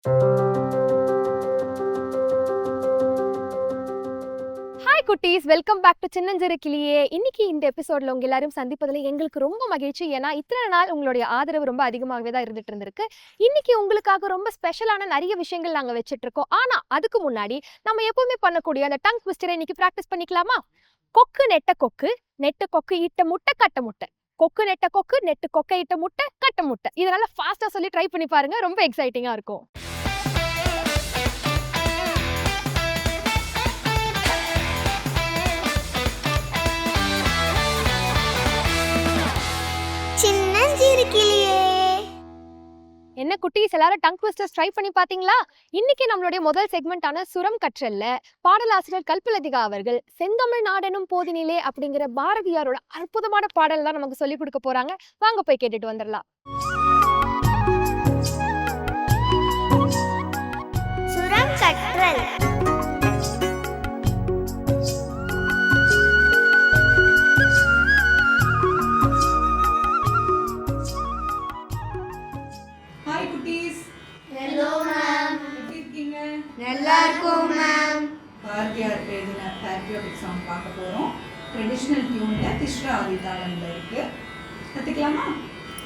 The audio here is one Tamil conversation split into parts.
ஹாய் குட்டீஸ். வெல்கம் பேக் டு சின்னஞ்சிறு கிளியே. இன்னைக்கு இந்த எபிசோட்ல உங்க எல்லாரும் சந்திப்பதில் எங்களுக்கு ரொம்ப மகிழ்ச்சி. ஏன்னா இத்தனை நாள் உங்களுடைய ஆதரவு ரொம்ப அதிகமாகவே தான் இருந்துட்டு இருந்திருக்கு. இன்னைக்கு உங்களுக்காக ரொம்ப ஸ்பெஷலான நிறைய விஷயங்கள் நாங்கள் வச்சுட்டு இருக்கோம். ஆனா அதுக்கு முன்னாடி நம்ம எப்பவுமே பண்ணக்கூடிய அந்த டங் ட்விஸ்டரை இன்னைக்கு ப்ராக்டிஸ் பண்ணிக்கலாமா? கொக்கு நெட்ட கொக்கு நெட்டு கொக்கு இட்ட முட்டை கட்ட முட்டை. கொக்கு நெட்ட கொக்கு நெட்டு கொக்கை இட்ட முட்டை கட்ட முட்டை. இதனால ஃபாஸ்டா சொல்லி ட்ரை பண்ணி பாருங்க. ரொம்ப எக்ஸைட்டிங்கா இருக்கும். குட்டீஸ் எல்லாரும் டங் ட்விஸ்டர்ஸ் ட்ரை பண்ணி பார்த்தீங்களா இன்னைக்கு நம்மளுடைய முதல் செக்மெண்டான சுரம் கற்றல்ல பாடலாசிரியர் கல்பலதிகா அவர்கள் செந்தமிழ் நாடனும் போதினிலே அப்படிங்கிற பாரதியாரோட அற்புதமான பாடல் தான் நமக்கு சொல்லி கொடுக்க போறாங்க. வாங்க போய் கேட்டுட்டு வந்துடலாம். சுரம் கற்றல். நல்லா இருக்கோம் மேம் பாரதியார் எழுதின பேட்ரியாட்டிக் சாங் பார்க்க போகிறோம் ட்ரெடிஷ்னல் டியூனில் திஸ்ரா ஆதிதாளம்ல இருக்கு. கற்றுக்கலாமா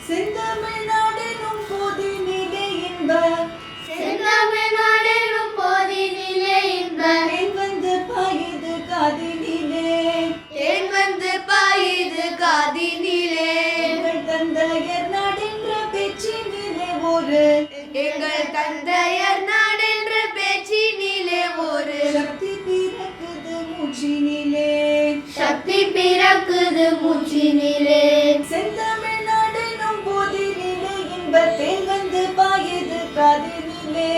செந்தமிழ்நாடெனும் போதினிலே இன்ப. செந்தமிழ்நாடெனும் போதினிலே இன்ப. தேன் வந்து பாயுது காதினிலே. தேன் வந்து பாயுது காதினிலே. எங்கள் தந்தையர் நாடென்ற பேச்சினிலே ஒரு. எங்கள் தந்தையர் சக்தி பிறக்குது மூச்சினிலே. செந்தமிழ்நாடெனும் போதினிலே இன்பத்தேன் வந்து பாயுது காதினிலே.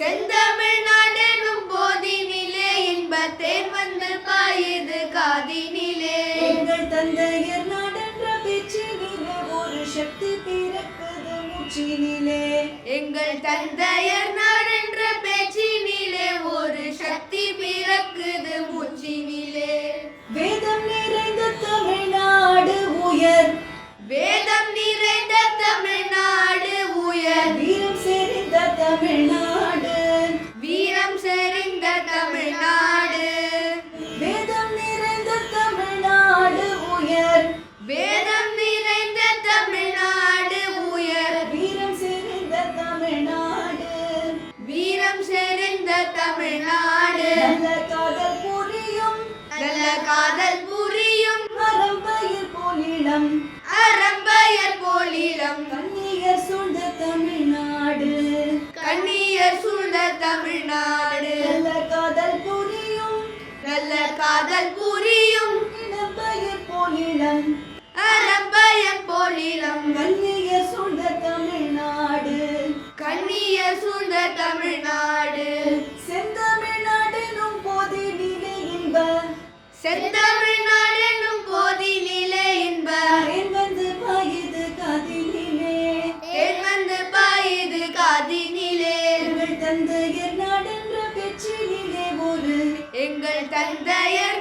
செந்தமிழ்நாடெனும் போதினிலே இன்பத்தேன் வந்து பாயுது காதினிலே. எங்கள் தந்தையர் நாடென்ற பேச்சினிலே ஒரு சக்தி பிறக்குது மூச்சினிலே. எங்கள் தந்தையர் நாடென்ற Morena. தந்தையர் நாடென்ற பெற்றிலே ஒரு எங்கள் தந்தையர்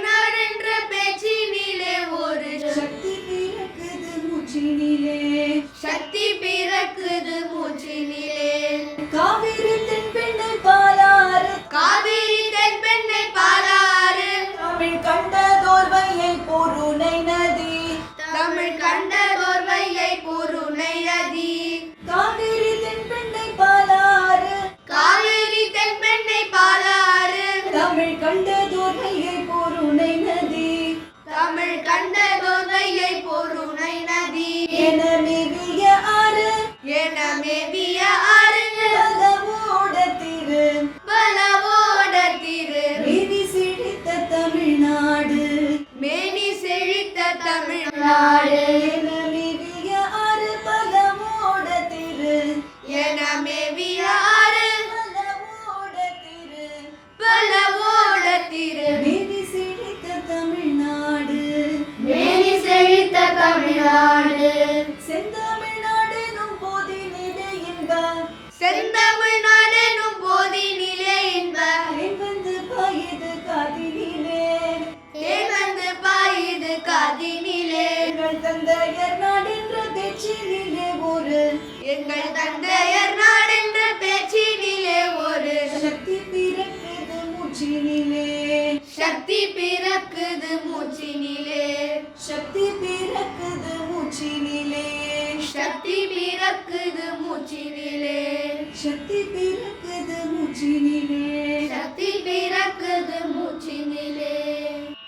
எங்கள் தந்தையர் நாடென்ற பேச்சினிலே ஒரு. எங்கள் தந்தையர் நாடென்ற பேச்சினிலே ஒரு. சக்தி பிறக்குது மூச்சினிலே. சக்தி பிறக்குது மூச்சினிலே. சக்தி பிறக்குது மூச்சினிலே. சக்தி பிறக்குது மூச்சினிலே. சக்தி பிறக்குது மூச்சினிலே. சக்தி பிறக்குது மூ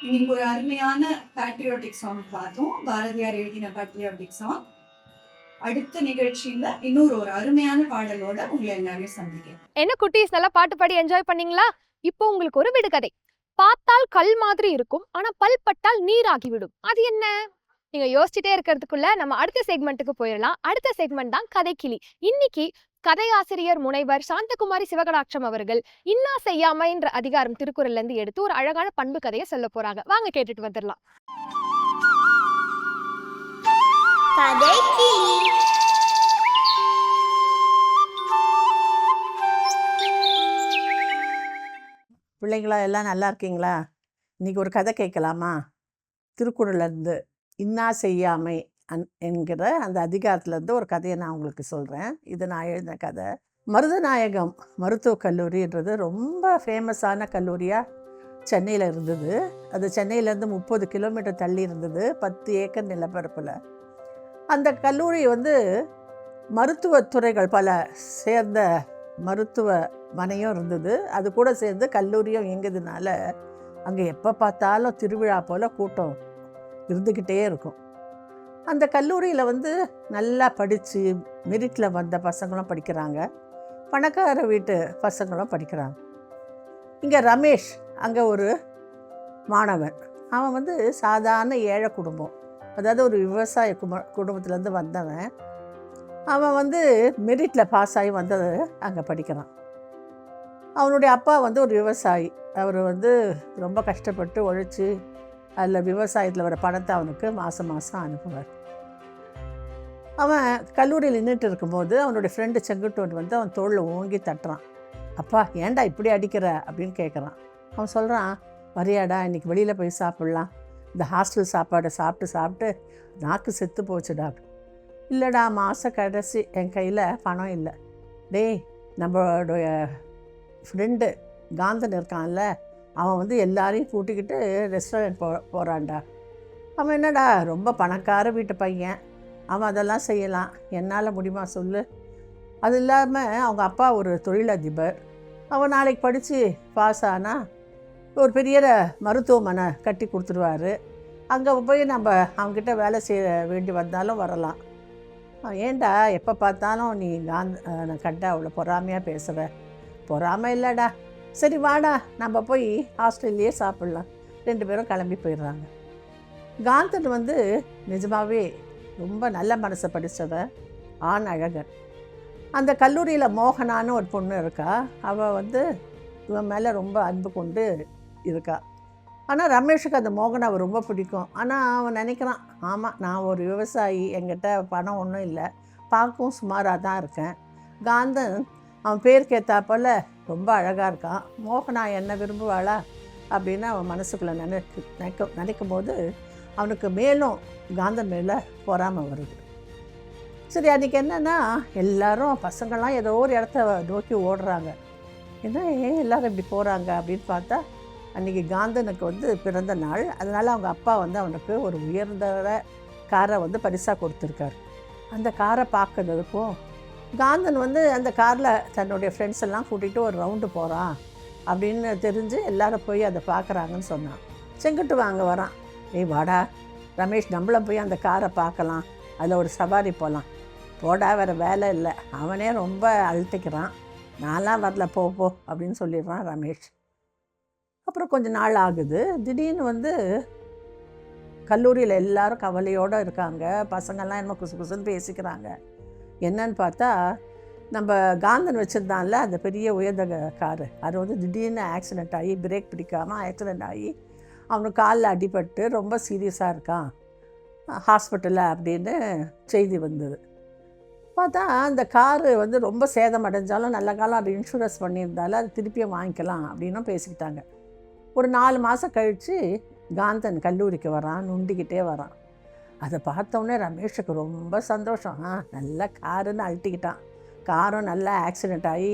இன்னைக்கு ஒரு அருமையான பேட்ரியாட்டிக் சாங் பார்த்தோம். பாரதியார் எழுதின பேட்ரியாட்டிக் சாங் அடுத்த நிகழ்ச்சியில இன்னொரு ஒரு அருமையான பாடலோட உங்களை எல்லாரையும் சந்திக்கிறேன். என்ன குட்டீஸ் நல்லா பாட்டு பாடி என்ஜாய் பண்ணீங்களா? இப்போ உங்களுக்கு ஒரு விடுகதை. பார்த்தால் கல் மாதிரி இருக்கும் ஆனா பல் பட்டால் நீராகி விடும் அது என்ன? நீங்க யோசிச்சுட்டே இருக்கிறதுக்குள்ள நம்ம அடுத்த செக்மெண்ட்டுக்கு போயிடலாம். அடுத்த செக்மெண்ட் தான் கதை கிளி இன்னைக்கு கதையாசிரியர் முனைவர் சாந்தகுமாரி சிவகடாட்சம் அவர்கள் இன்னா செய்யாமைன்ற அதிகாரம் திருக்குறள்ல இருந்து எடுத்து ஒரு அழகான பண்பு கதையை சொல்ல போறாங்க. வாங்க கேட்டுட்டு வந்துடலாம். பிள்ளைங்களா எல்லாம் நல்லா இருக்கீங்களா? இன்னைக்கு ஒரு கதை கேட்கலாமா? திருக்குறள்லேருந்து இன்னா செய்யாமை அந் என்கிற அந்த அதிகாரத்துலேருந்து ஒரு கதையை நான் உங்களுக்கு சொல்கிறேன் இது நான் எழுதின கதை. மருதநாயகம் மருத்துவக் கல்லூரின்றது ரொம்ப ஃபேமஸான கல்லூரியாக சென்னையில் இருந்தது. அது சென்னையிலேருந்து முப்பது கிலோமீட்டர் தள்ளி இருந்தது பத்து ஏக்கர் நிலப்பரப்பில். அந்த கல்லூரி வந்து மருத்துவத்துறைகள் பல சேர்ந்த மருத்துவ மனையும் இருந்தது. அது கூட சேர்ந்து கல்லூரியும் இயங்குதுனால அங்கே எப்போ பார்த்தாலும் திருவிழா போல் கூட்டம் இருந்துக்கிட்டே இருக்கும். அந்த கல்லூரியில் வந்து நல்லா படித்து மெரிட்டில் வந்த பசங்களும் படிக்கிறாங்க. பணக்கார வீட்டு பசங்களும் படிக்கிறாங்க. இங்கே ரமேஷ் அங்கே ஒரு மாணவன். அவன் வந்து சாதாரண ஏழை குடும்பம். அதாவது ஒரு விவசாய கும குடும்பத்துலேருந்து வந்தவன். அவன் வந்து மெரிட்டில் பாஸ் ஆகி வந்தது அங்கே படிக்கிறான். அவனுடைய அப்பா வந்து ஒரு விவசாயி. அவர் வந்து ரொம்ப கஷ்டப்பட்டு உழைச்சி அதில் விவசாயத்தில் வர பணத்தை அவனுக்கு மாதம் மாதம் அனுப்புவார். அவன் கல்லூரியில் நின்றுட்டு இருக்கும்போது அவனுடைய ஃப்ரெண்டு செங்குட்டோன் வந்து அவன் தோளில் ஓங்கி தட்டுறான். அப்பா ஏன்டா இப்படி அடிக்கிற? அப்படின்னு கேட்குறான் அவன் சொல்கிறான் வரியாடா இன்றைக்கி வெளியில் போய் சாப்பிட்லாம். இந்த ஹாஸ்டல் சாப்பாடை சாப்பிட்டு சாப்பிட்டு நாக்கு செத்து போச்சுடா இல்லைடா மாத கடைசி என் கையில் பணம் இல்லை. டேய் நம்மளுடைய ஃப்ரெண்டு காந்தன் இருக்கான்ல அவன் வந்து எல்லாரையும் கூட்டிக்கிட்டு ரெஸ்டாரண்ட் போ போகிறான்டா அவன் என்னடா ரொம்ப பணக்கார வீட்டு பையன். அவன் அதெல்லாம் செய்யலாம். என்னால் முடியுமா சொல்லு? அது இல்லாமல் அவங்க அப்பா ஒரு தொழிலதிபர். அவன் நாளைக்கு படித்து பாஸ் ஆனால் ஒரு பெரிய மருத்துவமனை கட்டி கொடுத்துருவாரு. அங்கே போய் நம்ம அவங்ககிட்ட வேலை செய்ய வேண்டி வந்தாலும் வரலாம். ஏண்டா ஏன்டா எப்போ பார்த்தாலும் நீ காந்த கண்ட அவ்வளோ பொறாமையாக பேசுகிற பொறாமை இல்லைடா. சரி வாடா நம்ம போய் ஹாஸ்டல்லையே சாப்பிட்லாம். ரெண்டு பேரும் கிளம்பி போயிடுறாங்க. காந்தன் வந்து நிஜமாகவே ரொம்ப நல்ல மனசை படித்தத ஆண் அழகன் அந்த கல்லூரியில் மோகனான்னு ஒரு பொண்ணு இருக்கா. அவள் வந்து இவன் மேலே ரொம்ப அன்பு கொண்டு இருக்கா. ஆனால் ரமேஷுக்கு அந்த மோகனாவை ரொம்ப பிடிக்கும். ஆனால் அவன் நினைக்கிறான் ஆமாம் நான் ஒரு விவசாயி என்கிட்ட பணம் ஒன்றும் இல்லை. பார்க்கவும் சுமாராக தான் இருக்கேன். காந்தன் அவன் பேர் ஏற்றாப்போல் ரொம்ப அழகாக இருக்கான். மோகனா என்ன விரும்புவாளா? அப்படின்னு அவன் மனசுக்குள்ளே நினைக்க நினைக்கும் நினைக்கும் போது அவனுக்கு மேலும் காந்தன் மேலே பொறாமல் வருது. சரி அன்றைக்கி என்னென்னா எல்லாரும் பசங்கள்லாம் ஏதோ ஒரு இடத்த நோக்கி ஓடுறாங்க. என்ன ஏன் எல்லோரும் இப்படி போகிறாங்க அப்படின்னு பார்த்தா அன்றைக்கி காந்தனுக்கு வந்து பிறந்த நாள். அதனால் அவங்க அப்பா வந்து அவனுக்கு ஒரு உயர்ந்த காரை வந்து பரிசாக கொடுத்துருக்காரு. அந்த காரை பார்க்கறதுக்கும் காந்தன் வந்து அந்த காரில் தன்னுடைய ஃப்ரெண்ட்ஸ் எல்லாம் கூட்டிகிட்டு ஒரு ரவுண்டு போகிறான் அப்படின்னு தெரிஞ்சு எல்லோரும் போய் அதை பார்க்குறாங்கன்னு சொன்னான். செங்குட்டு வாங்க வரான். ஏய் வாடா. ரமேஷ் நம்மளும் போய் அந்த காரை பார்க்கலாம். அதில் ஒரு சவாரி போகலாம் போடா வேறு வேலை இல்லை. அவனே ரொம்ப அழுத்திக்கிறான். நான்லாம் வரல போ போ அப்படின்னு சொல்லிடுறான் ரமேஷ். அப்புறம் கொஞ்ச நாள் ஆகுது. திடீர்னு வந்து கல்லூரியில் எல்லாரும் கவலையோடு இருக்காங்க. பசங்கள்லாம் என்னமோ குசு குசுன்னு பேசிக்கிறாங்க. என்னன்னு பார்த்தா நம்ம காந்தன் வச்சுருந்தான்ல அந்த பெரிய உயர்ந்த காரு. அது வந்து திடீர்னு ஆக்சிடெண்ட் ஆகி பிரேக் பிடிக்காமல் ஆக்சிடெண்ட் ஆகி அவனுக்கு காலில் அடிபட்டு ரொம்ப சீரியஸாக இருக்கான். ஹாஸ்பிட்டலில் அப்படின்னு செய்தி வந்தது. பார்த்தா அந்த காரு வந்து ரொம்ப சேதம் அடைஞ்சாலும் நல்ல காலம் அது இன்சூரன்ஸ் பண்ணியிருந்தாலும் அது திருப்பியும் வாங்கிக்கலாம் அப்படின்னும் பேசிக்கிட்டாங்க. ஒரு நாலு மாதம் கழித்து காந்தன் கல்லூரிக்கு வரான் நுண்டிக்கிட்டே வரான். அதை பார்த்தோன்னே ரமேஷுக்கு ரொம்ப சந்தோஷம். ஆ நல்ல காருன்னு அழட்டிக்கிட்டான். காரும் நல்லா ஆக்சிடெண்ட் ஆகி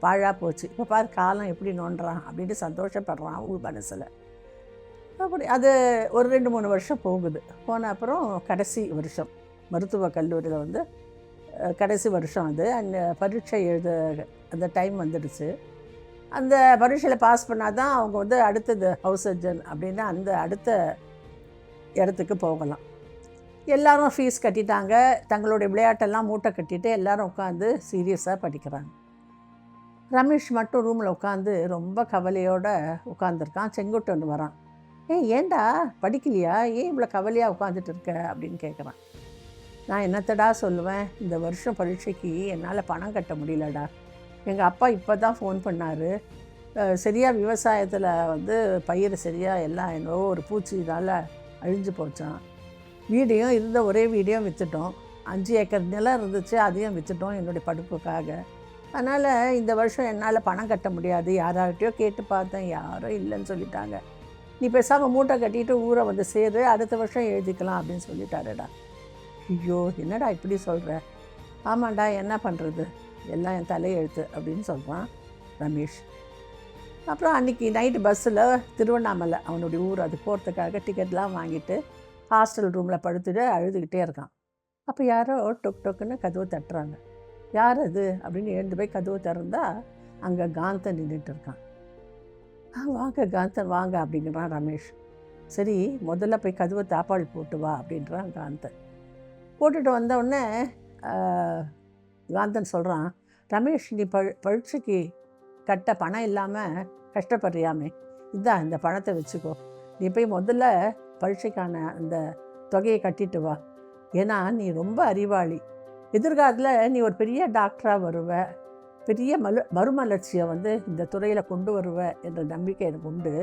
பாழாக போச்சு. இப்போ பாரு காலம் எப்படி நோண்டுறான் அப்படின்னு சந்தோஷப்படுறான் உள் மனசில். அப்படி அது ஒரு ரெண்டு மூணு வருஷம் போகுது. போன அப்புறம் கடைசி வருஷம். மருத்துவக் கல்லூரியில் வந்து கடைசி வருஷம் அது. அந்த பரீட்சை எழுத அந்த டைம் வந்துடுச்சு. அந்த பரீட்சையில் பாஸ் பண்ணால் தான் அவங்க வந்து அடுத்தது ஹவுஸ் சர்ஜன் அப்படின்னா அந்த அடுத்த இடத்துக்கு போகலாம். எல்லாரும் ஃபீஸ் கட்டிட்டாங்க. தங்களுடைய விளையாட்டெல்லாம் மூட்டை கட்டிட்டு எல்லோரும் உட்காந்து சீரியஸாக படிக்கிறாங்க. ரமேஷ் மட்டும் ரூமில் உட்காந்து ரொம்ப கவலையோடு உட்காந்துருக்கான் செங்குட்டன் வரான். ஏ ஏன்டா? படிக்கலையா? ஏன் இவ்வளோ கவலையாக உட்காந்துட்டு இருக்க? அப்படின்னு கேட்குறான் நான் என்னத்தடா சொல்லுவேன்? இந்த வருஷம் பரீட்சைக்கு என்னால் பணம் கட்ட முடியலடா. எங்கள் அப்பா இப்போ தான் ஃபோன் பண்ணார் சரியாக விவசாயத்தில் வந்து பயிர் சரியாக எல்லாம் என்னவோ ஒரு பூச்சினால் அழிஞ்சு போச்சான் வீடையும் இருந்த ஒரே வீடையும் விற்றுட்டோம் அஞ்சு ஏக்கர் நிலம் இருந்துச்சு அதையும் விற்றுட்டோம் என்னுடைய படிப்புக்காக. அதனால் இந்த வருஷம் என்னால் பணம் கட்ட முடியாது. யாரார்கிட்டயோ கேட்டு பார்த்தேன். யாரும் இல்லைன்னு சொல்லிட்டாங்க. நீ பேசாமல் மூட்டை கட்டிட்டு ஊரை வந்து சேரு அடுத்த வருஷம் எழுதிக்கலாம் அப்படின்னு சொல்லிட்டாருடா. ஐயோ என்னடா இப்படி சொல்கிற ஆமாண்டா என்ன பண்ணுறது எல்லாம் என் தலையெழுத்து அப்படின்னு சொல்கிறான் ரமேஷ். அப்புறம் அன்றைக்கி நைட்டு பஸ்ஸில் திருவண்ணாமலை அவனுடைய ஊர் அது போகிறதுக்காக டிக்கெட்லாம் வாங்கிட்டு ஹாஸ்டல் ரூமில் படுத்துட்டு அழுதுகிட்டே இருக்கான். அப்போ யாரோ டொக் டொக்குன்னு கதவை தட்டுறாங்க. யார் அது? அப்படின்னு எழுந்து போய் கதவு திறந்தால் அங்கே காந்தன் நின்றுட்டு இருக்கான். ஆ வாங்க காந்தன் வாங்க அப்படிங்கிறான் ரமேஷ். சரி முதல்ல போய் கதவை தாப்பால் போட்டு வா அப்படின்றான் காந்தன். போட்டுட்டு வந்தவுடனே காந்தன் சொல்கிறான் ரமேஷ் நீ பழு பரீட்சைக்கு கட்ட பணம் இல்லாமல் கஷ்டப்படுறியாமே. இதான் இந்த பணத்தை வச்சுக்கோ. நீ போய் முதல்ல பரீட்சைக்கான அந்த தொகையை கட்டிட்டு வா. ஏன்னா நீ ரொம்ப அறிவாளி. எதிர்காலத்தில் நீ ஒரு பெரிய டாக்டராக வருவ. பெரிய மலு மறுமலர்ச்சியை வந்து இந்த துறையில் கொண்டு வருவ என்ற நம்பிக்கை எனக்கு உண்டு.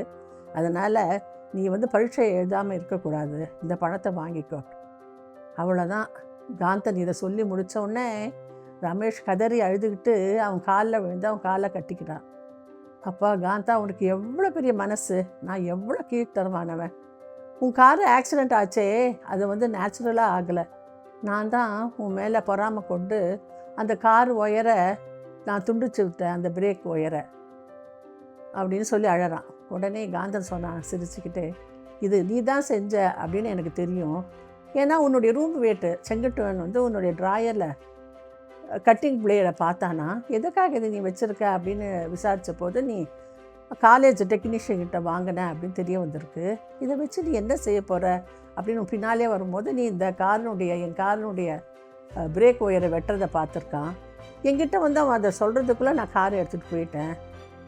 அதனால் நீ வந்து பரீட்சை எழுதாமல் இருக்கக்கூடாது. இந்த பணத்தை வாங்கிக்கோ. அவ்வளோதான் காந்தன் இதை சொல்லி முடிச்ச உடனே ரமேஷ் கதறி அழுதுகிட்டு அவன் காலில் விழுந்து அவன் காலை கட்டிக்கிறான் அப்பா காந்தா உனக்கு எவ்வளோ பெரிய மனசு? நான் எவ்வளோ கீழ்த்தரமானவன்? உன் கார் ஆக்சிடெண்ட் ஆச்சே. அது வந்து நேச்சுரலாக ஆகலை. நான் தான் உன் மேலே பொறாமை கொண்டு அந்த கார் ஒயரை நான் துண்டிச்சு விட்டேன் அந்த பிரேக் ஒயரை அப்படின்னு சொல்லி அழறான். உடனே காந்தன் சொன்னான் சிரிச்சுக்கிட்டு இது நீ தான் செஞ்ச அப்படின்னு எனக்கு தெரியும். ஏன்னா உன்னுடைய ரூம் வேட்டு செங்கட்டுவன் வந்து உன்னுடைய ட்ராயரில் கட்டிங் பிளேயரை பார்த்தானா? எதுக்காக இதை நீ வச்சுருக்க? அப்படின்னு விசாரித்த போது நீ காலேஜ் டெக்னீஷியன்கிட்ட வாங்கின அப்படின்னு தெரிய வந்திருக்கு. இதை வச்சு நீ என்ன செய்ய போகிற அப்படின்னு பின்னாலே வரும்போது நீ இந்த காரினுடைய என் காரினுடைய பிரேக் ஒயரை வெட்டுறதை பார்த்துருக்கான். என்கிட்ட வந்து அவன் அதை சொல்கிறதுக்குள்ளே நான் காரை எடுத்துகிட்டு போயிட்டேன்.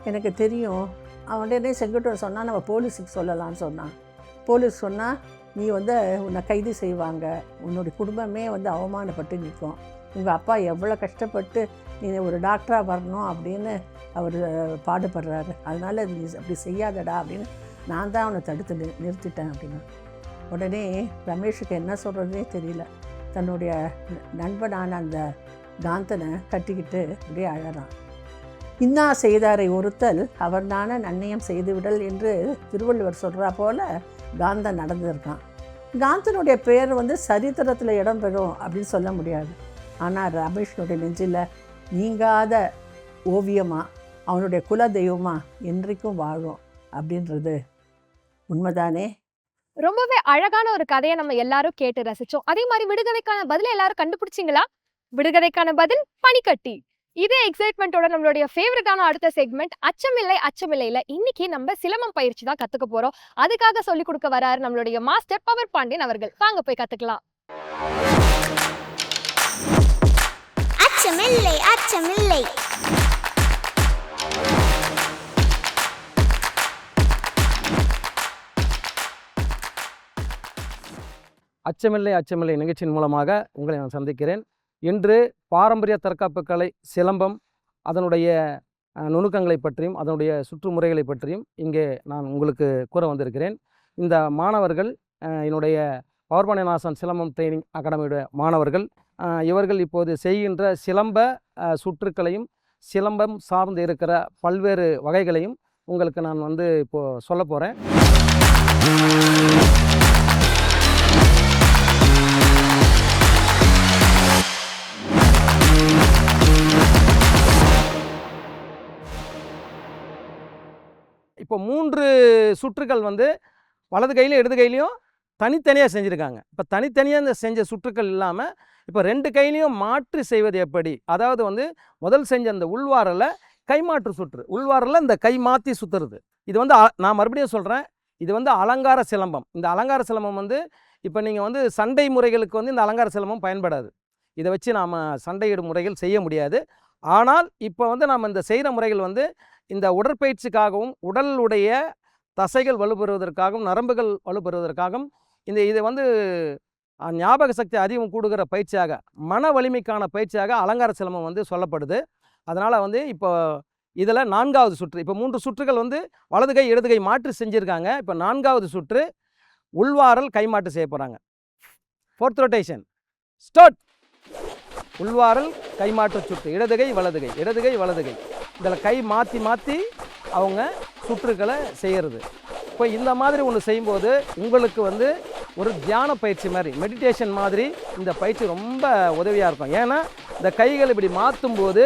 எனக்கு தெரியும். அவன்கிட்ட செங்கட்டூர் சொன்னால் நம்ம போலீஸுக்கு சொல்லலாம்னு சொன்னான். போலீஸ் சொன்னால் நீ வந்து உன்னை கைது செய்வாங்க. உன்னுடைய குடும்பமே வந்து அவமானப்பட்டு நிற்கும். உங்கள் அப்பா எவ்வளோ கஷ்டப்பட்டு நீ ஒரு டாக்டராக வரணும் அப்படின்னு அவர் பாடுபடுறாரு. அதனால் நீ அப்படி செய்யாதடா அப்படின்னு நான் தான் அவனை தடுத்து நி நிறுத்திட்டேன் அப்படின்னா. உடனே ரமேஷுக்கு என்ன சொல்கிறதுனே தெரியல. தன்னுடைய நண்பனான அந்த காந்தனை கட்டிக்கிட்டு அப்படியே அழறான். இன்னா செய்தாரை ஒருத்தல் அவர்தான நன்னயம் செய்துவிடல் என்று திருவள்ளுவர் சொல்கிறா போல காந்தன் நடந்திருக்கான். காந்தனுடைய பெயர் வந்து சரித்திரத்தில் இடம்பெறும் அப்படின்னு சொல்ல முடியாது. ஆனால் ரமேஷனுடைய நெஞ்சில் நீங்காத ஓவியமா அவனுடைய குல தெய்வமா என்றைக்கும் வாழும் அப்படின்றது உண்மைதானே? ரொம்பவே அழகான ஒரு கதையை நம்ம எல்லாரும் கேட்டு ரசிச்சோம். அதே மாதிரி விடுகதைக்கான பதிலை எல்லாரும் கண்டுபிடிச்சிங்களா? விடுகதைக்கான பதில் பனிக்கட்டி. இதே எக்ஸைட்மெண்ட்டோட நம்மளுடைய ஃபேவரட்டான அடுத்த செக்மெண்ட் அச்சமில்லை அச்சமில்லைல இன்னைக்கு நம்ம சிலம்பம் பயிற்சி தான் கத்துக்க போறோம். அதுக்காக சொல்லி கொடுக்க வராரு நம்மளுடைய மாஸ்டர் பவர் பாண்டியன் அவர்கள். வாங்க போய் கத்துக்கலாம். அச்சமில்லை அச்சமில்லை. அச்சமில்லை அச்சமில்லை நிகழ்ச்சியின் மூலமாக உங்களை நான் சந்திக்கிறேன். இன்று பாரம்பரிய தற்காப்பு கலை சிலம்பம் அதனுடைய நுணுக்கங்களை பற்றியும் அதனுடைய சுற்றுமுறைகளை பற்றியும் இங்கே நான் உங்களுக்கு கூற வந்திருக்கிறேன். இந்த மாணவர்கள் என்னுடைய பவர்பாணிநாசன் சிலம்பம் ட்ரைனிங் அகாடமியுடைய மாணவர்கள் இவர்கள் இப்போது செய்கின்ற சிலம்ப சுற்றுக்களையும் சிலம்பம் சார்ந்து இருக்கிற பல்வேறு வகைகளையும் உங்களுக்கு நான் வந்து இப்போது சொல்ல போகிறேன் இப்போ மூன்று சுற்றுகள் வந்து வலது கையிலையும் இடது கையிலையும் தனித்தனியாக செஞ்சுருக்காங்க. இப்போ தனித்தனியாக இந்த செஞ்ச சுற்றுக்கள் இல்லாமல் இப்போ ரெண்டு கையிலையும் மாற்றி செய்வது எப்படி? அதாவது வந்து முதல் செஞ்ச அந்த உள்வாரலை கைமாற்று சுற்று. உள்வாரில் இந்த கை மாற்றி சுற்றுறது இது வந்து நான் மறுபடியும் சொல்கிறேன் இது வந்து அலங்கார சிலம்பம். இந்த அலங்கார சிலம்பம் வந்து இப்போ நீங்கள் வந்து சண்டை முறைகளுக்கு வந்து இந்த அலங்கார சிலம்பம் பயன்படாது. இதை வச்சு நாம் சண்டையிடும் முறைகள் செய்ய முடியாது. ஆனால் இப்போ வந்து நாம் இந்த செய்கிற முறைகள் வந்து இந்த உடற்பயிற்சிக்காகவும் உடலுடைய தசைகள் வலுப்பெறுவதற்காகவும் நரம்புகள் வலுப்பெறுவதற்காகவும் இந்த இது வந்து ஞாபக சக்தி அதிகம் கூடுகிற பயிற்சியாக மன வலிமைக்கான பயிற்சியாக அலங்கார சிலம்பம் வந்து சொல்லப்படுது. அதனால் வந்து இப்போ இதில் நான்காவது சுற்று இப்போ மூன்று சுற்றுகள் வந்து வலது கை இடது கை மாற்றி செஞ்சுருக்காங்க. இப்போ நான்காவது சுற்று உள்வாரல் கைமாட்டு செய்ய போகிறாங்க ஃபோர்த் ரொட்டேஷன் ஸ்டார்ட் உள்வாரல் கைமாற்று சுற்று இடதுகை வலதுகை இடதுகை வலதுகை இதில் கை மாற்றி மாற்றி அவங்க சுற்றுக்களை செய்கிறது இப்போ இந்த மாதிரி ஒன்று செய்யும்போது உங்களுக்கு வந்து ஒரு தியான பயிற்சி மாதிரி மெடிடேஷன் மாதிரி இந்த பயிற்சி ரொம்ப உதவியாக இருக்கும். ஏன்னா இந்த கைகள் இப்படி மாற்றும் போது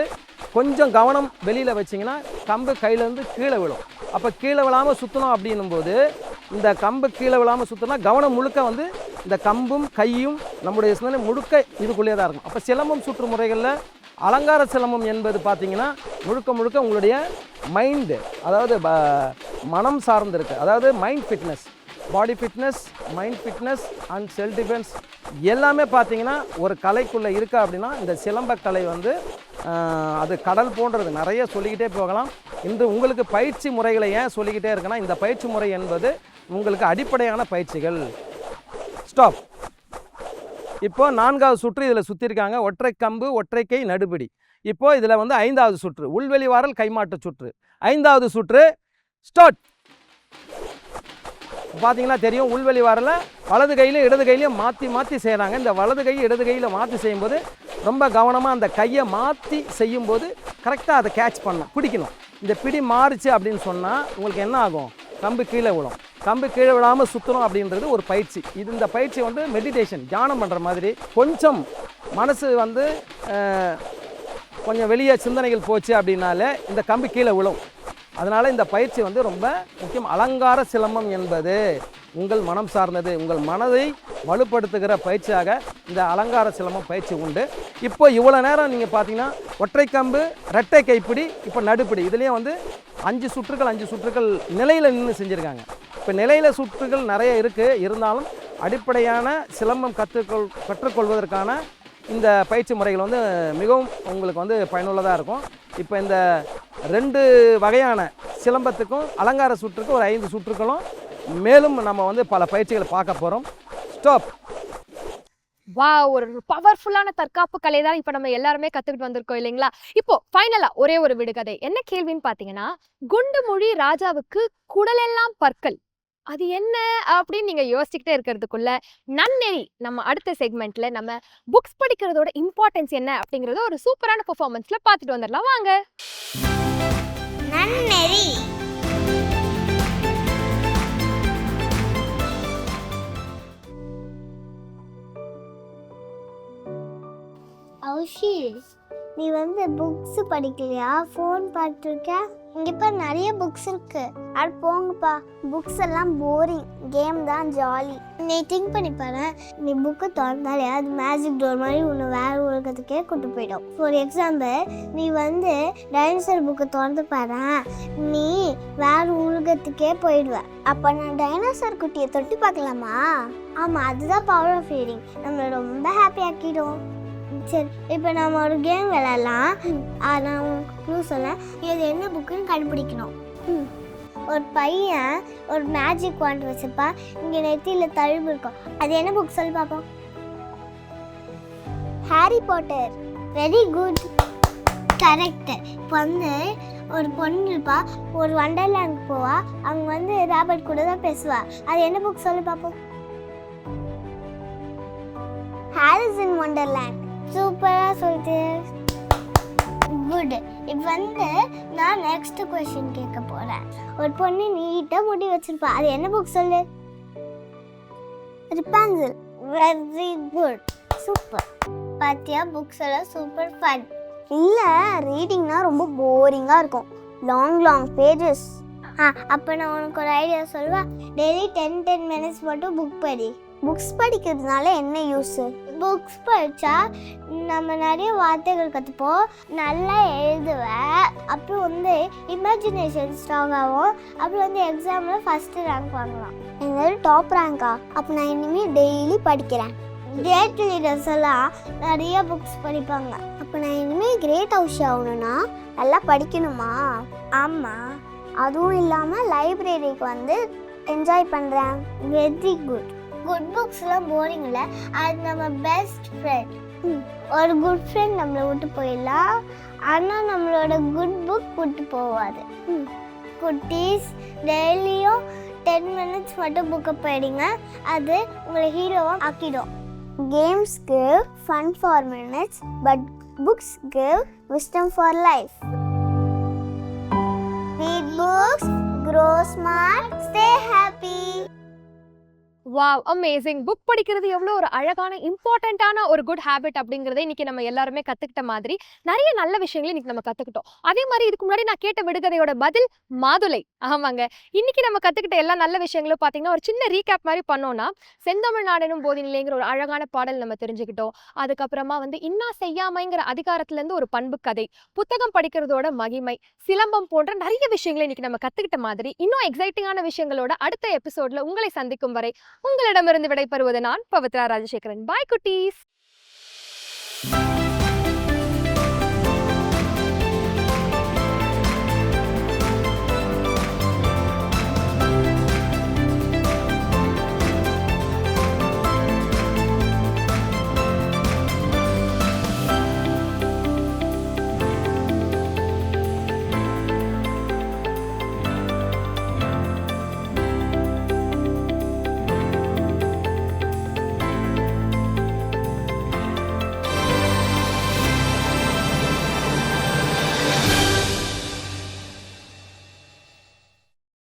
கொஞ்சம் கவனம் வெளியில் வச்சிங்கன்னா கம்பு கையிலேருந்து கீழே விழும். அப்போ கீழே விழாமல் சுற்றணும் அப்படின்னும் போது இந்த கம்பு கீழே விழாமல் சுற்றினா கவனம் முழுக்க வந்து இந்த கம்பும் கையும் நம்முடைய சிந்தனை முழுக்க இதுக்குள்ளேயே தான் இருக்கும். அப்போ சிலம்பம் சுற்று முறைகளில் அலங்கார சிலம்பம் என்பது பார்த்தீங்கன்னா முழுக்க முழுக்க உங்களுடைய மைண்டு அதாவது ப- மனம் சார்ந்திருக்கு அதாவது mind fitness body fitness mind fitness and self defence எல்லாமே பார்த்தீங்கன்னா ஒரு கலைக்குள்ளே இருக்கா அப்படின்னா இந்த சிலம்ப கலை வந்து அது கடல் போன்றது. நிறைய சொல்லிக்கிட்டே போகலாம். இன்று உங்களுக்கு பயிற்சி முறைகளை ஏன் சொல்லிக்கிட்டே இருக்குன்னா இந்த பயிற்சி முறை என்பது உங்களுக்கு அடிப்படையான பயிற்சிகள். ஸ்டாப் இப்போ நான்காவது சுற்று இதில் சுற்றிருக்காங்க ஒற்றை கம்பு ஒற்றை கை நடுபிடி. இப்போ இதில் வந்து ஐந்தாவது சுற்று உள்வெளி வாரல் கைமாட்டு சுற்று. ஐந்தாவது சுற்று ஸ்டார்ட். பார்த்தீங்கன்னா தெரியும் உள்வெளி வாரல வலது கையிலையும் இடது கையிலையும் மாற்றி மாற்றி செய்கிறாங்க இந்த வலது கை இடது கையில் மாற்றி செய்யும்போது ரொம்ப கவனமாக அந்த கையை மாற்றி செய்யும்போது கரெக்டாக அதை கேட்ச் பண்ணணும் பிடிக்கணும். இந்த பிடி மாறுச்சு அப்படின்னு சொன்னால் உங்களுக்கு என்ன ஆகும்? கம்பு கீழே விழும். கம்பு கீழே விழாமல் சுற்றணும் அப்படின்றது ஒரு பயிற்சி. இது இந்த பயிற்சி வந்து மெடிடேஷன் தியானம் பண்ணுற மாதிரி. கொஞ்சம் மனசு வந்து கொஞ்சம் வெளியே சிந்தனைகள் போச்சு அப்படின்னாலே இந்த கம்பு கீழே விழும். அதனால் இந்த பயிற்சி வந்து ரொம்ப முக்கியம். அலங்கார சிலம்பம் என்பது உங்கள் மனம் சார்ந்தது. உங்கள் மனதை வலுப்படுத்துகிற பயிற்சியாக இந்த அலங்கார சிலம்பம் பயிற்சி உண்டு. இப்போ இவ்வளோ நேரம் நீங்கள் பார்த்தீங்கன்னா ஒற்றை கம்பு ரெட்டை கைப்பிடி இப்போ நடுப்பிடி. இதுலேயும் வந்து அஞ்சு சுற்றுகள் அஞ்சு சுற்றுகள் நிலையில் நின்று செஞ்சுருக்காங்க. இப்போ நிலையில் சுற்றுகள் நிறைய இருக்குது இருந்தாலும் அடிப்படையான சிலம்பம் கற்றுக்கொள் கற்றுக்கொள்வதற்கான இந்த பயிற்சி முறைகள் வந்து மிகவும் உங்களுக்கு வந்து பயனுள்ளதாக இருக்கும். இப்போ இந்த ரெண்டு வகையான சிலம்பத்துக்கும் அலங்கார சுற்றுக்கும் ஒரு ஐந்து சுற்றுக்களும் மேலும் நம்ம வந்து பல பயிற்சிகளை பார்க்க போகிறோம் ஸ்டாப். வா ஒரு பவர்ஃபுல்லான தற்காப்பு கலை தான் இப்போ நம்ம எல்லாருமே கற்றுக்கிட்டு வந்திருக்கோம் இல்லைங்களா? இப்போ ஃபைனலாக ஒரே ஒரு விடுகதை. என்ன கேள்வின்னு பார்த்தீங்கன்னா குண்டு மொழி ராஜாவுக்கு குடலெல்லாம் பற்கள். அது என்ன? அப்படின்னு நீங்கள் யோசிச்சுக்கிட்டே இருக்கிறதுக்குள்ள நன்னெறி நம்ம அடுத்த செக்மெண்ட்ல நம்ம புக்ஸ் படிக்கிறதோட இம்பார்ட்டன்ஸ் என்ன? அப்படிங்கிறத ஒரு சூப்பரான பெர்ஃபார்மன்ஸ்ல பார்த்துட்டு வந்துடலாம். வாங்க. நன்னெறி. அவுஷி நீ வந்து புக்ஸ் படிக்கலையா? ஃபோன் பார்த்துருக்க? இங்க இப்ப நிறைய புக்ஸ் இருக்கு. அது போங்கப்பா. புக்ஸ் எல்லாம் போரிங் கேம் தான் ஜாலி நீ திங்க் பண்ணி பாரு. நீ புக்கு திறந்தாலே அது மேஜிக் டோர் மாதிரி உன்னை வேற உலகத்துக்கே கூட்டு போயிடும். ஃபார் எக்ஸாம்பிள் நீ வந்து டைனோசர் புக்கை திறந்து பாரு. நீ வேற உலகத்துக்கே போயிடுவ. அப்ப நான் டைனோசர் குட்டியை தொட்டு பார்க்கலாமா? ஆமா அதுதான் பவர் ஆஃப் ரீடிங் நம்மளை ரொம்ப ஹாப்பி ஆக்கிடும். சரி இப்போ நம்ம ஒரு கேம் விளையாடலாம். நான் உங்களுக்கு க்ளூ சொல்லேன் இது என்ன புக்குன்னு கண்டுபிடிக்கணும். ம். ஒரு பையன் ஒரு மேஜிக் வாண்ட் வச்சிருப்பான் இங்கே நெத்தியில் தழும்பு இருக்கும். அது என்ன புக் சொல்லி பார்ப்போம் Harry Potter very good correct இப்போ வந்து ஒரு பொண்ணு இருப்பா. ஒரு வண்டர்லேண்ட் போவா. அவங்க வந்து ராபர்ட் கூட தான் பேசுவா. அது என்ன புக் சொல்லி பார்ப்போம் ஹாரிஸ் இன் வண்டர்லேண்ட் சூப்பராக சொல்லிட்டு. குட் இப்போ வந்து நான் நெக்ஸ்ட் கொஷின் கேட்க போகிறேன் ஒரு பொண்ணு நீட்டாக முடி வச்சுருப்பா. அது என்ன புக் சொல்லு? ரிப்பான்சில் வெரி குட் சூப்பர் பார்த்தியா புக்ஸ் எல்லாம் சூப்பர் ஃபன் இல்லை ரீடிங்னா ரொம்ப போரிங்காக இருக்கும். லாங் லாங் பேஜஸ் ஆ அப்போ நான் உனக்கு ஒரு ஐடியா சொல்லுவேன். டெய்லி டென் டென் மினிட்ஸ் மட்டும் புக் படி. புக்ஸ் படிக்கிறதுனால என்ன யூஸு புக்ஸ் படித்தா நம்ம நிறைய வார்த்தைகள் கற்றுப்போம் நல்லா எழுதுவேன். அப்புறம் வந்து இமேஜினேஷன் ஸ்ட்ராங் ஆகும். அப்புறம் வந்து எக்ஸாமில் ஃபஸ்ட்டு ரேங்க் வாங்கலாம். எங்களுக்கு டாப் ரேங்க்கா அப்போ நான் இனிமேல் டெய்லி படிக்கிறேன். கிரேட் லீடர்ஸ் எல்லாம் நிறைய புக்ஸ் படிப்பாங்க. அப்போ நான் இனிமேல் கிரேட் ஹவுஸ் ஆகணும்னா நல்லா படிக்கணுமா? ஆமாம் அதுவும் இல்லாமல் லைப்ரரிக்கு வந்து என்ஜாய் பண்ணுறேன் வெரி குட் குட் புக்ஸ்லாம் போரிங் இல்லை. அது நம்ம பெஸ்ட் ஃப்ரெண்ட் ஒரு குட் ஃப்ரெண்ட் நம்மளை விட்டு போயிடலாம். ஆனால் நம்மளோட குட் புக் விட்டு போகாது குட்டீஸ் டெய்லியும் டென் மினிட்ஸ் மட்டும் புக்கை போயிடுங்க அது உங்களை ஹீரோவாக ஆக்கிடும். Games give fun for minutes but books give wisdom for life read books grow smart stay happy. Wow amazing book படிக்கிறது எவ்வளோ ஒரு அழகான இம்பார்ட்டண்ட்டான ஒரு குட் ஹேபிட் அப்படிங்கிறத இன்னைக்கு நம்ம எல்லாருமே கற்றுக்கிட்ட மாதிரி நிறைய நல்ல விஷயங்களை இன்னைக்கு நம்ம கற்றுக்கிட்டோம் அதே மாதிரி இதுக்கு முன்னாடி நான் கேட்ட விடுகதையோட பதில் மாதுளை. ஆமாங்க. இன்னைக்கு நம்ம கற்றுக்கிட்ட எல்லா நல்ல விஷயங்களும் பார்த்தீங்கன்னா ஒரு சின்ன ரீகேப் மாதிரி பண்ணோம்னா செந்தமிழ் நாடனும் போதினிலேங்கிற ஒரு அழகான பாடல் நம்ம தெரிஞ்சுக்கிட்டோம். அதுக்கப்புறமா வந்து இன்னா செய்யாமைங்கிற அதிகாரத்துலேருந்து ஒரு பண்பு கதை புத்தகம் படிக்கிறதோட மகிமை சிலம்பம் போன்ற நிறைய விஷயங்களை இன்னைக்கு நம்ம கற்றுக்கிட்ட மாதிரி இன்னும் எக்ஸைட்டிங்கான விஷயங்களோட அடுத்த எபிசோட்ல உங்களை சந்திக்கும் வரை உங்களிடமிருந்து விடைபெறுவது நான் பவித்ரா ராஜசேகரன். பாய் குட்டீஸ்.